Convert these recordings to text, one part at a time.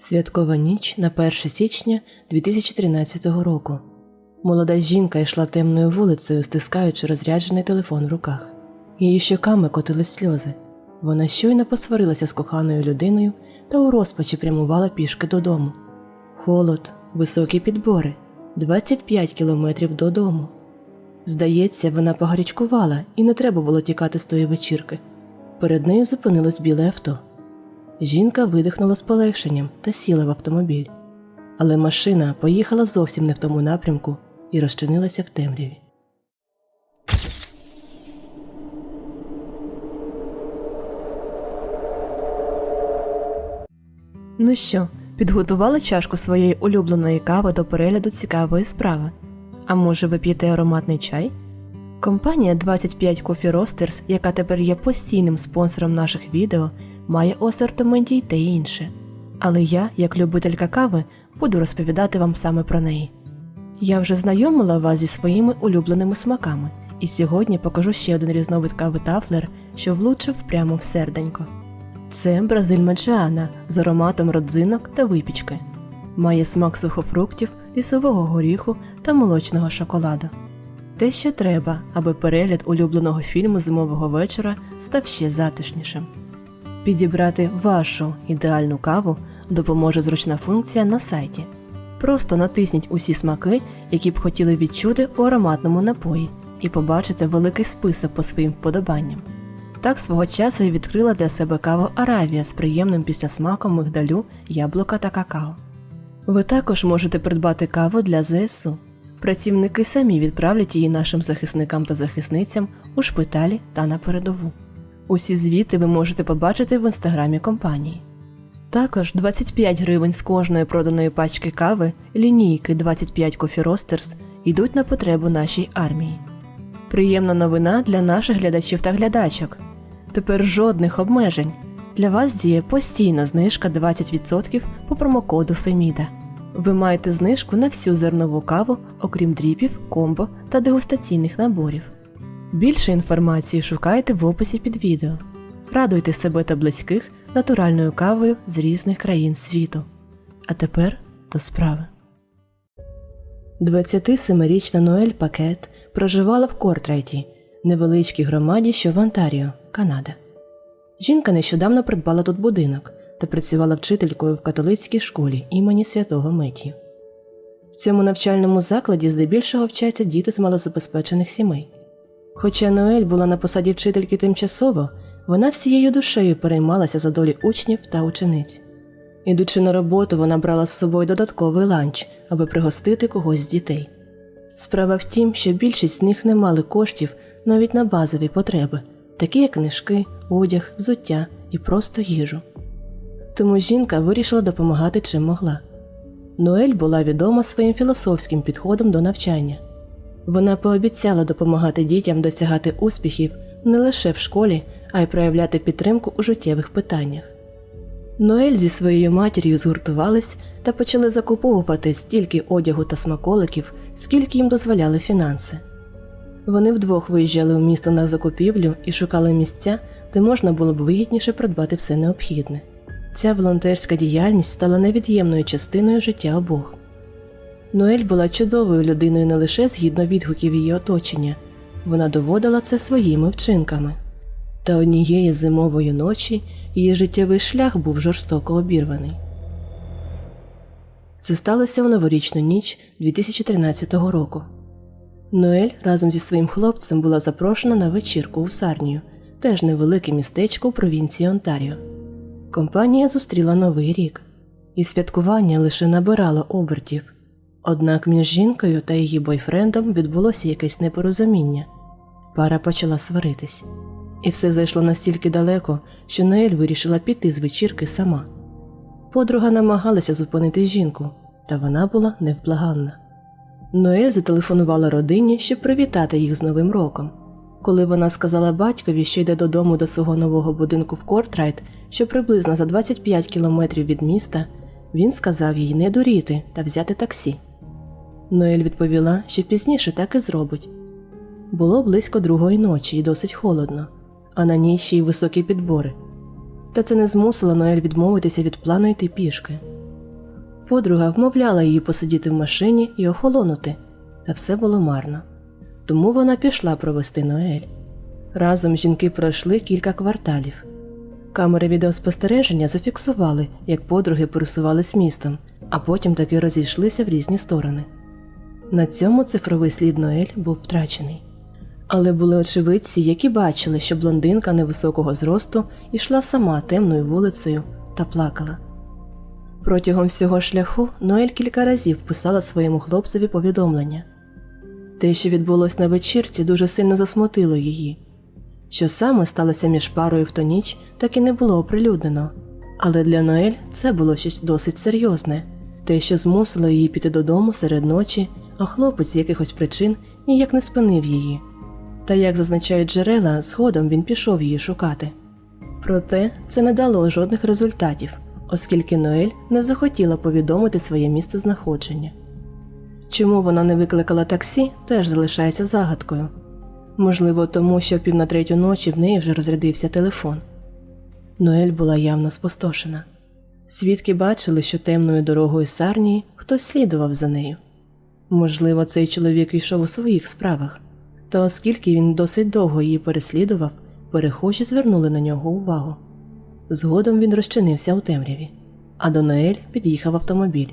Святкова ніч на 1 січня 2013 року. Молода жінка йшла темною вулицею, стискаючи розряджений телефон в руках. Її щоками котились сльози. Вона щойно посварилася з коханою людиною та у розпачі прямувала пішки додому. Холод, високі підбори, 25 кілометрів додому. Здається, вона погарячкувала і не треба було тікати з тої вечірки. Перед нею зупинилось біле авто. Жінка видихнула з полегшенням та сіла в автомобіль. Але машина поїхала зовсім не в тому напрямку і розчинилася в темряві. Ну що, підготували чашку своєї улюбленої кави до перегляду цікавої справи? А може ви п'єте ароматний чай? Компанія 25 Coffee Roasters, яка тепер є постійним спонсором наших відео, має у асортименті й те інше. Але я, як любителька кави, буду розповідати вам саме про неї. Я вже знайомила вас зі своїми улюбленими смаками, і сьогодні покажу ще один різновид кави Тафлер, що влучив прямо в серденько. Це Бразиль Меджіана з ароматом родзинок та випічки. Має смак сухофруктів, лісового горіху та молочного шоколаду. Те, що треба, аби перегляд улюбленого фільму зимового вечора став ще затишнішим. Підібрати вашу ідеальну каву допоможе зручна функція на сайті. Просто натисніть усі смаки, які б хотіли відчути у ароматному напої, і побачите великий список по своїм вподобанням. Так свого часу я відкрила для себе каву Аравія з приємним післясмаком мигдалю, яблука та какао. Ви також можете придбати каву для ЗСУ. Працівники самі відправлять її нашим захисникам та захисницям у шпиталі та на передову. Усі звіти ви можете побачити в інстаграмі компанії. Також 25 гривень з кожної проданої пачки кави, лінійки 25 Coffee Roasters йдуть на потребу нашій армії. Приємна новина для наших глядачів та глядачок. Тепер жодних обмежень. Для вас діє постійна знижка 20% по промокоду FEMIDA. Ви маєте знижку на всю зернову каву, окрім дріпів, комбо та дегустаційних наборів. Більше інформації шукайте в описі під відео. Радуйте себе та близьких натуральною кавою з різних країн світу. А тепер до справи. 27-річна Ноель Пакет проживала в Кортрайті, невеличкій громаді, що в Онтаріо, Канада. Жінка нещодавно придбала тут будинок та працювала вчителькою в католицькій школі імені святого Метію. В цьому навчальному закладі здебільшого вчаться діти з малозабезпечених сімей. Хоча Ноель була на посаді вчительки тимчасово, вона всією душею переймалася за долі учнів та учениць. Ідучи на роботу, вона брала з собою додатковий ланч, аби пригостити когось з дітей. Справа в тім, що більшість з них не мали коштів навіть на базові потреби, такі як книжки, одяг, взуття і просто їжу. Тому жінка вирішила допомагати чим могла. Ноель була відома своїм філософським підходом до навчання. Вона пообіцяла допомагати дітям досягати успіхів не лише в школі, а й проявляти підтримку у життєвих питаннях. Ноель зі своєю матір'ю згуртувались та почали закуповувати стільки одягу та смаколиків, скільки їм дозволяли фінанси. Вони вдвох виїжджали у місто на закупівлю і шукали місця, де можна було б вигідніше придбати все необхідне. Ця волонтерська діяльність стала невід'ємною частиною життя обох. Ноель була чудовою людиною не лише згідно відгуків її оточення, вона доводила це своїми вчинками. Та однієї зимової ночі її життєвий шлях був жорстоко обірваний. Це сталося у новорічну ніч 2013 року. Ноель разом зі своїм хлопцем була запрошена на вечірку у Сарнію, теж невелике містечко у провінції Онтаріо. Компанія зустріла новий рік, і святкування лише набирало обертів. Однак між жінкою та її бойфрендом відбулося якесь непорозуміння. Пара почала сваритись. І все зайшло настільки далеко, що Ноель вирішила піти з вечірки сама. Подруга намагалася зупинити жінку, та вона була невблаганна. Ноель зателефонувала родині, щоб привітати їх з Новим роком. Коли вона сказала батькові, що йде додому до свого нового будинку в Кортрайт, що приблизно за 25 кілометрів від міста, він сказав їй не дуріти та взяти таксі. Ноель відповіла, що пізніше так і зробить. Було близько другої ночі і досить холодно, а на ній ще й високі підбори. Та це не змусило Ноель відмовитися від плану йти пішки. Подруга вмовляла її посидіти в машині і охолонути, та все було марно. Тому вона пішла провести Ноель. Разом жінки пройшли кілька кварталів. Камери відеоспостереження зафіксували, як подруги пересувались містом, а потім таки розійшлися в різні сторони. На цьому цифровий слід Ноель був втрачений. Але були очевидці, які бачили, що блондинка невисокого зросту йшла сама темною вулицею та плакала. Протягом всього шляху Ноель кілька разів писала своєму хлопцеві повідомлення. Те, що відбулось на вечірці, дуже сильно засмутило її. Що саме сталося між парою в ту ніч, так і не було оприлюднено. Але для Ноель це було щось досить серйозне те, що змусило її піти додому серед ночі, а хлопець з якихось причин ніяк не спинив її. Та, як зазначають джерела, згодом він пішов її шукати. Проте це не дало жодних результатів, оскільки Ноель не захотіла повідомити своє місце знаходження. Чому вона не викликала таксі, теж залишається загадкою. Можливо, тому що пів на третю ночі в неї вже розрядився телефон. Ноель була явно спустошена. Свідки бачили, що темною дорогою Сарнії хтось слідував за нею. Можливо, цей чоловік йшов у своїх справах, та оскільки він досить довго її переслідував, перехожі звернули на нього увагу. Згодом він розчинився у темряві, а до Ноель під'їхав автомобіль.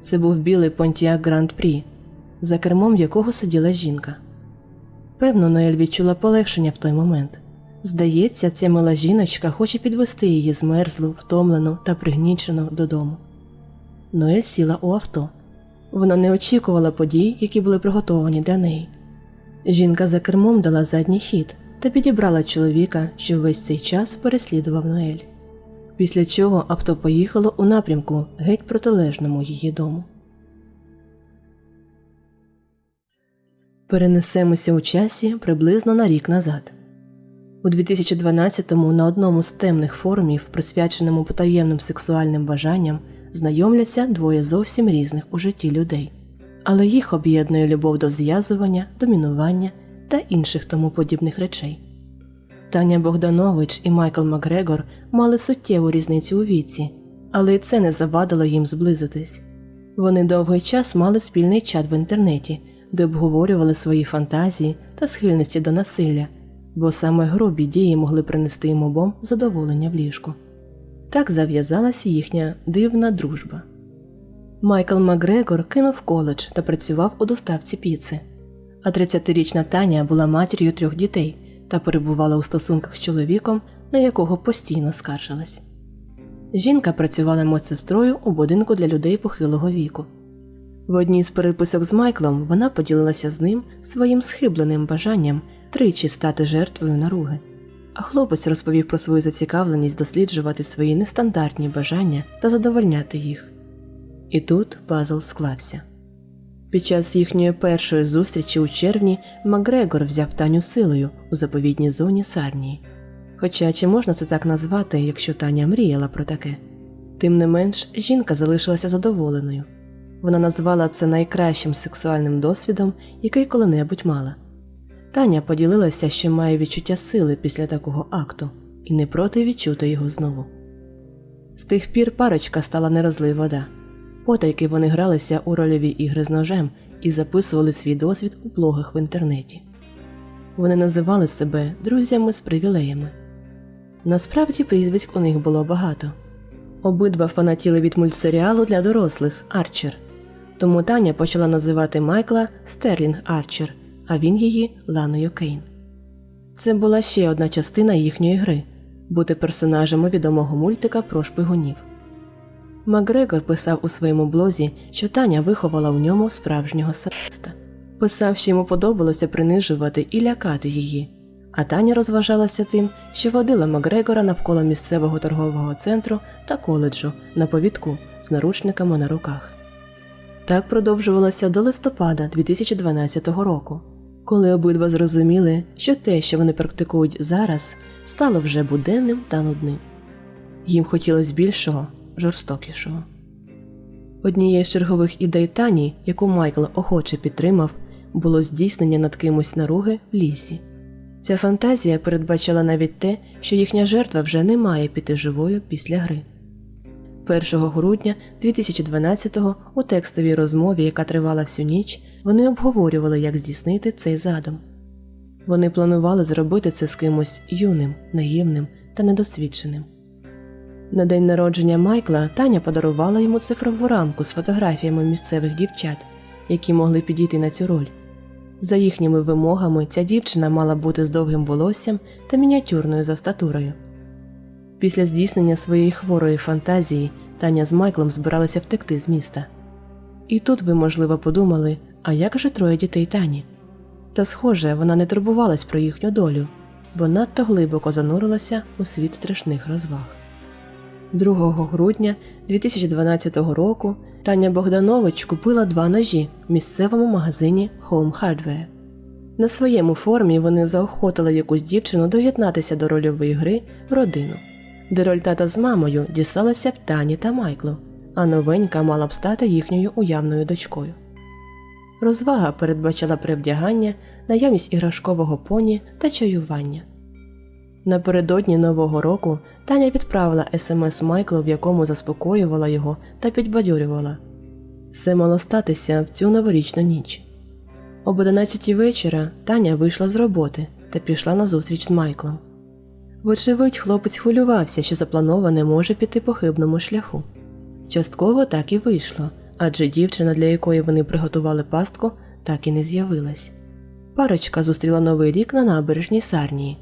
Це був білий Pontiac Grand Prix, за кермом якого сиділа жінка. Певно, Ноель відчула полегшення в той момент. Здається, ця мила жіночка хоче підвести її змерзлу, втомлену та пригнічену додому. Ноель сіла у авто. Вона не очікувала подій, які були приготовані для неї. Жінка за кермом дала задній хід та підібрала чоловіка, що весь цей час переслідував Ноель. Після чого авто поїхало у напрямку геть протилежному її дому. Перенесемося у часі приблизно на рік назад. У 2012-му на одному з темних форумів, присвяченому потаємним сексуальним бажанням, знайомляться двоє зовсім різних у житті людей, але їх об'єднує любов до зв'язування, домінування та інших тому подібних речей. Таня Богданович і Майкл Макгрегор мали суттєву різницю у віці, але й це не завадило їм зблизитись. Вони довгий час мали спільний чат в інтернеті, де обговорювали свої фантазії та схильності до насилля, бо саме грубі дії могли принести їм обом задоволення в ліжку. Так зав'язалася їхня дивна дружба. Майкл Макгрегор кинув коледж та працював у доставці піци, а 30-річна Таня була матір'ю трьох дітей та перебувала у стосунках з чоловіком, на якого постійно скаржилась. Жінка працювала медсестрою у будинку для людей похилого віку. В одній з переписок з Майклом вона поділилася з ним своїм схибленим бажанням тричі стати жертвою наруги. А хлопець розповів про свою зацікавленість досліджувати свої нестандартні бажання та задовольняти їх. І тут пазл склався. Під час їхньої першої зустрічі у червні Макгрегор взяв Таню силою у заповідній зоні Сарнії. Хоча чи можна це так назвати, якщо Таня мріяла про таке? Тим не менш, жінка залишилася задоволеною. Вона назвала це найкращим сексуальним досвідом, який коли-небудь мала. Таня поділилася, що має відчуття сили після такого акту і не проти відчути його знову. З тих пір парочка стала не вода. Потайки вони гралися у рольові ігри з ножем і записували свій досвід у блогах в інтернеті. Вони називали себе друзями з привілеями. Насправді прізвиськ у них було багато. Обидва фанатіли від мультсеріалу для дорослих Арчер. Тому Таня почала називати Майкла Стерлінг Арчер, а він її Ланою Кейн. Це була ще одна частина їхньої гри бути персонажами відомого мультика про шпигунів. Макгрегор писав у своєму блозі, що Таня виховала у ньому справжнього садиста. Писав, що йому подобалося принижувати і лякати її, а Таня розважалася тим, що водила Макгрегора навколо місцевого торгового центру та коледжу на повідку з наручниками на руках. Так продовжувалося до листопада 2012 року, коли обидва зрозуміли, що те, що вони практикують зараз, стало вже буденним та нудним. Їм хотілося більшого, жорстокішого. Однією з чергових ідей Тані, яку Майкл охоче підтримав, було здійснення над кимось наруги в лісі. Ця фантазія передбачила навіть те, що їхня жертва вже не має піти живою після гри. 1 грудня 2012-го у текстовій розмові, яка тривала всю ніч, вони обговорювали, як здійснити цей задум. Вони планували зробити це з кимось юним, наївним та недосвідченим. На день народження Майкла Таня подарувала йому цифрову рамку з фотографіями місцевих дівчат, які могли підійти на цю роль. За їхніми вимогами, ця дівчина мала бути з довгим волоссям та мініатюрною за статурою. Після здійснення своєї хворої фантазії Таня з Майклом збиралися втекти з міста. І тут ви, можливо, подумали, а як же троє дітей Тані? Та, схоже, вона не турбувалась про їхню долю, бо надто глибоко занурилася у світ страшних розваг. 2 грудня 2012 року Таня Богданович купила два ножі в місцевому магазині Home Hardware. На своєму формі вони заохотили якусь дівчину доєднатися до рольової гри в родину, де роль тата з мамою дісталася б Тані та Майклу, а новенька мала б стати їхньою уявною дочкою. Розвага передбачала привдягання, наявність іграшкового поні та чаювання. Напередодні Нового року Таня відправила смс Майклу, в якому заспокоювала його та підбадьорювала. Все мало статися в цю новорічну ніч. Об 11 вечора Таня вийшла з роботи та пішла на зустріч з Майклом. Вочевидь, хлопець хвилювався, що заплановане може піти по хибному шляху. Частково так і вийшло, адже дівчина, для якої вони приготували пастку, так і не з'явилась. Парочка зустріла новий рік на набережній Сарнії.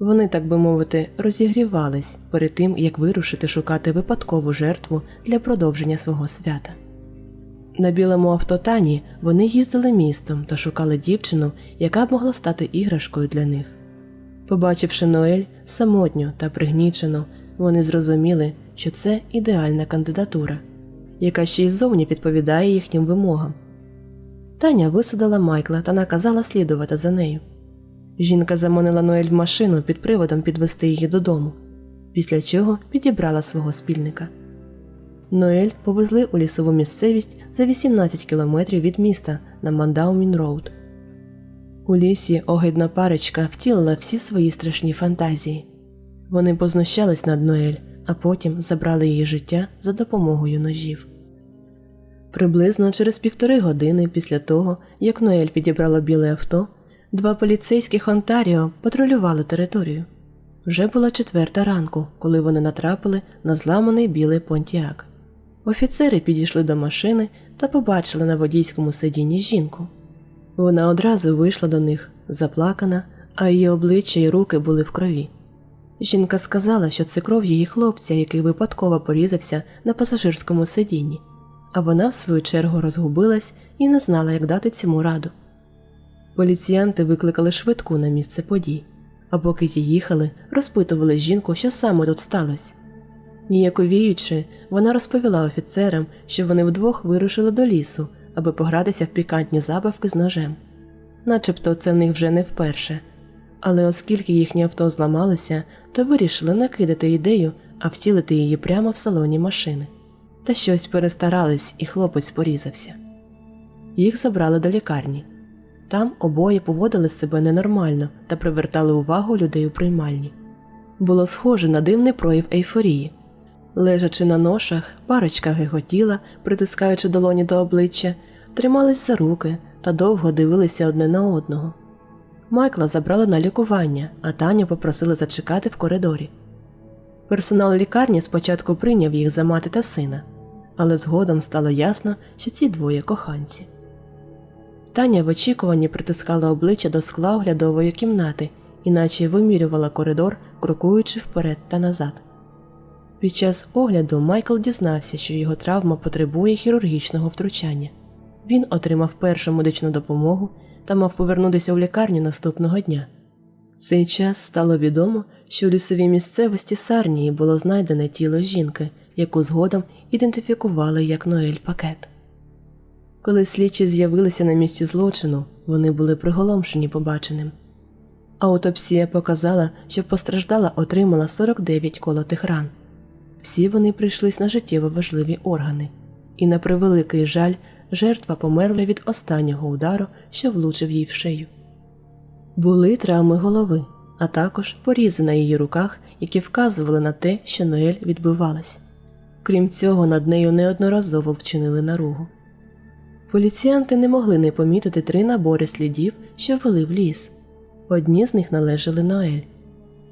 Вони, так би мовити, розігрівались перед тим, як вирушити шукати випадкову жертву для продовження свого свята. На білому авто Тані вони їздили містом та шукали дівчину, яка б могла стати іграшкою для них. Побачивши Ноель самотню та пригнічену, вони зрозуміли, що це ідеальна кандидатура, яка ще й зовні відповідає їхнім вимогам. Таня висадила Майкла та наказала слідувати за нею. Жінка заманила Ноель в машину під приводом підвести її додому, після чого підібрала свого спільника. Ноель повезли у лісову місцевість за 18 кілометрів від міста на Мандаумін Роуд. У лісі огидна парочка втілила всі свої страшні фантазії. Вони познущались над Ноель, а потім забрали її життя за допомогою ножів. Приблизно через півтори години після того, як Ноель підібрала біле авто, два поліцейських Онтаріо патрулювали територію. Вже була четверта ранку, коли вони натрапили на зламаний білий понтіак. Офіцери підійшли до машини та побачили на водійському сидінні жінку. Вона одразу вийшла до них, заплакана, а її обличчя і руки були в крові. Жінка сказала, що це кров її хлопця, який випадково порізався на пасажирському сидінні, а вона, в свою чергу, розгубилась і не знала, як дати цьому раду. Поліціянти викликали швидку на місце подій, а поки ті їхали, розпитували жінку, що саме тут сталося. Ніяковіючи, вона розповіла офіцерам, що вони вдвох вирушили до лісу, аби погратися в пікантні забавки з ножем. Начебто це в них вже не вперше. Але оскільки їхнє авто зламалося, то вирішили накидати ідею, а втілити її прямо в салоні машини. Та щось перестарались, і хлопець порізався. Їх забрали до лікарні. Там обоє поводили себе ненормально та привертали увагу людей у приймальні. Було схоже на дивний прояв ейфорії. Лежачи на ношах, парочка геготіла, притискаючи долоні до обличчя, тримались за руки та довго дивилися одне на одного. Майкла забрали на лікування, а Таню попросили зачекати в коридорі. Персонал лікарні спочатку прийняв їх за мати та сина, але згодом стало ясно, що ці двоє коханці. Таня в очікуванні притискала обличчя до скла оглядової кімнати, іначе вимірювала коридор, крокуючи вперед та назад. Під час огляду Майкл дізнався, що його травма потребує хірургічного втручання. Він отримав першу медичну допомогу та мав повернутися в лікарню наступного дня. В цей час стало відомо, що у лісовій місцевості Сарнії було знайдене тіло жінки, яку згодом ідентифікували як Ноель Пакет. Коли слідчі з'явилися на місці злочину, вони були приголомшені побаченим. Аутопсія показала, що постраждала отримала 49 колотих ран. Всі вони прийшлись на життєво важливі органи, і, на превеликий жаль, жертва померла від останнього удару, що влучив їй в шию. Були травми голови, а також порізи на її руках, які вказували на те, що Ноель відбивалась. Крім цього, над нею неодноразово вчинили наругу. Поліціянти не могли не помітити три набори слідів, що вели в ліс. Одні з них належали Ноель.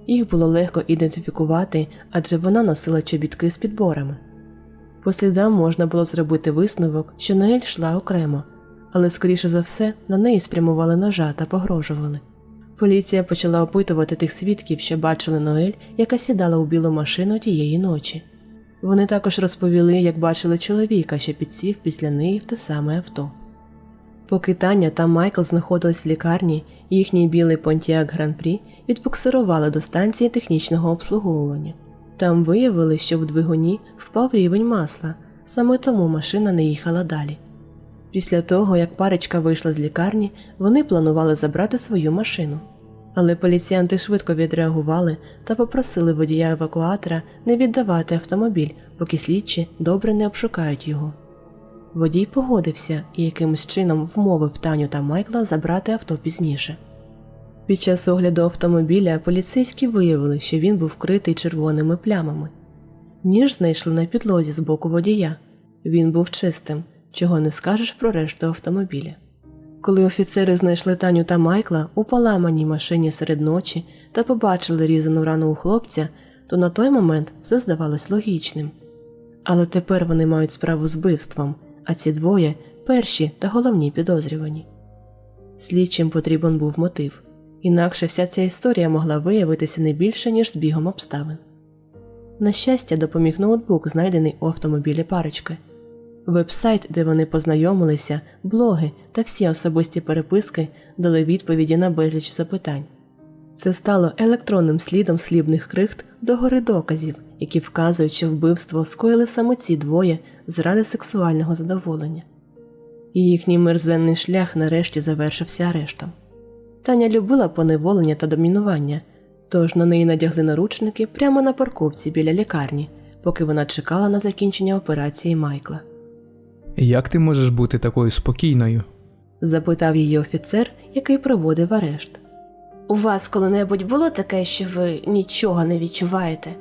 Їх було легко ідентифікувати, адже вона носила чобітки з підборами. По слідам можна було зробити висновок, що Ноель йшла окремо, але, скоріше за все, на неї спрямували ножа та погрожували. Поліція почала опитувати тих свідків, що бачили Ноель, яка сідала у білу машину тієї ночі. Вони також розповіли, як бачили чоловіка, що підсів після неї в те саме авто. Поки Таня та Майкл знаходились в лікарні, їхній білий Pontiac Grand Prix відбуксирували до станції технічного обслуговування. Там виявили, що в двигуні впав рівень масла, саме тому машина не їхала далі. Після того, як парочка вийшла з лікарні, вони планували забрати свою машину. Але поліціянти швидко відреагували та попросили водія евакуатора не віддавати автомобіль, поки слідчі добре не обшукають його. Водій погодився і якимось чином вмовив Таню та Майкла забрати авто пізніше. Під час огляду автомобіля поліцейські виявили, що він був вкритий червоними плямами. Ніж знайшли на підлозі з боку водія. Він був чистим, чого не скажеш про решту автомобіля. Коли офіцери знайшли Таню та Майкла у поламаній машині серед ночі та побачили різану рану у хлопця, то на той момент все здавалось логічним. Але тепер вони мають справу з вбивством, а ці двоє перші та головні підозрювані. Слідчим потрібен був мотив, інакше вся ця історія могла виявитися не більше, ніж збігом обставин. На щастя, допоміг ноутбук, знайдений у автомобілі парочки. Вебсайт, де вони познайомилися, блоги та всі особисті переписки дали відповіді на безліч запитань. Це стало електронним слідом слібних крихт до гори доказів, які вказують, що вбивство скоїли саме ці двоє заради сексуального задоволення. І їхній мерзенний шлях нарешті завершився арештом. Таня любила поневолення та домінування, тож на неї надягли наручники прямо на парковці біля лікарні, поки вона чекала на закінчення операції Майкла. Як ти можеш бути такою спокійною? запитав її офіцер, який проводив арешт. У вас коли-небудь було таке, що ви нічого не відчуваєте?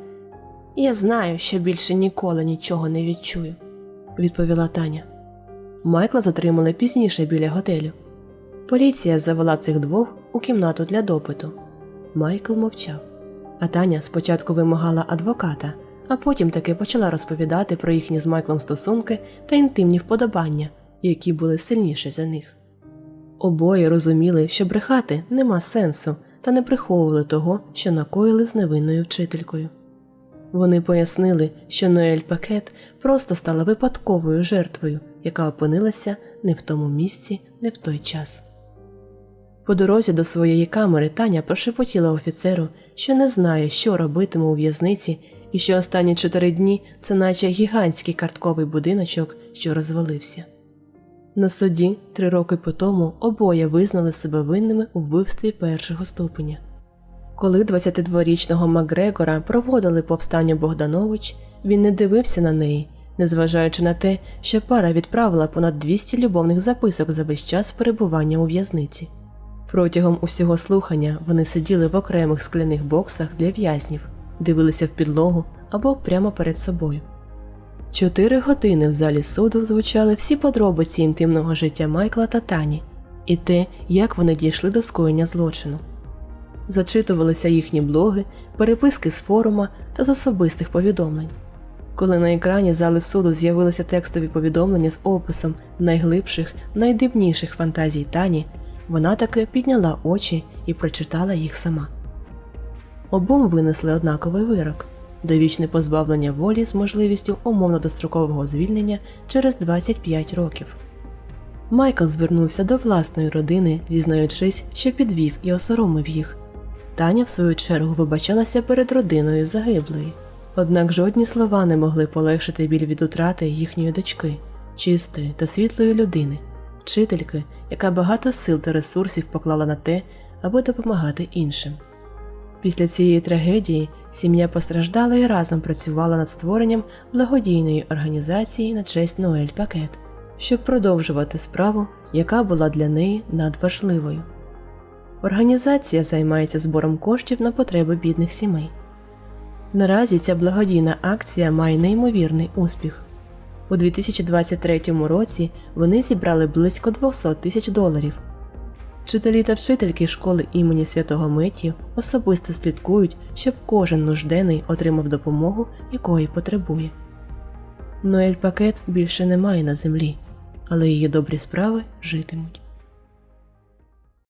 Я знаю, що більше ніколи нічого не відчую, відповіла Таня. Майкла затримали пізніше біля готелю. Поліція завела цих двох у кімнату для допиту. Майкл мовчав, а Таня спочатку вимагала адвоката, а потім таки почала розповідати про їхні з Майклом стосунки та інтимні вподобання, які були сильніші за них. Обоє розуміли, що брехати нема сенсу, та не приховували того, що накоїли з невинною вчителькою. Вони пояснили, що Ноель Пакет просто стала випадковою жертвою, яка опинилася не в тому місці, не в той час. По дорозі до своєї камери Таня прошепотіла офіцеру, що не знає, що робитиме у в'язниці, і що останні чотири дні це наче гігантський картковий будиночок, що розвалився. На суді три роки по тому обоє визнали себе винними у вбивстві першого ступеня. Коли 22-річного Макгрегора проводили повстання Богданович, він не дивився на неї, незважаючи на те, що пара відправила понад 200 любовних записок за весь час перебування у в'язниці. Протягом усього слухання вони сиділи в окремих скляних боксах для в'язнів, дивилися в підлогу або прямо перед собою. Чотири години в залі суду звучали всі подробиці інтимного життя Майкла та Тані і те, як вони дійшли до скоєння злочину. Зачитувалися їхні блоги, переписки з форума та з особистих повідомлень. Коли на екрані зали суду з'явилися текстові повідомлення з описом найглибших, найдивніших фантазій Тані, вона таки підняла очі і прочитала їх сама. Обом винесли однаковий вирок довічне позбавлення волі з можливістю умовно-дострокового звільнення через 25 років. Майкл звернувся до власної родини, зізнаючись, що підвів і осоромив їх. Таня, в свою чергу, вибачалася перед родиною загиблої. Однак жодні слова не могли полегшити біль від утрати їхньої дочки, чистої та світлої людини, вчительки, яка багато сил та ресурсів поклала на те, аби допомагати іншим. Після цієї трагедії сім'я постраждала і разом працювала над створенням благодійної організації на честь Ноель Пакет, щоб продовжувати справу, яка була для неї надважливою. Організація займається збором коштів на потреби бідних сімей. Наразі ця благодійна акція має неймовірний успіх. У 2023 році вони зібрали близько 200 тисяч доларів. Вчителі та вчительки школи імені Святого Миті особисто слідкують, щоб кожен нужденний отримав допомогу, якої потребує. Ноель пакет більше немає на землі, але її добрі справи житимуть.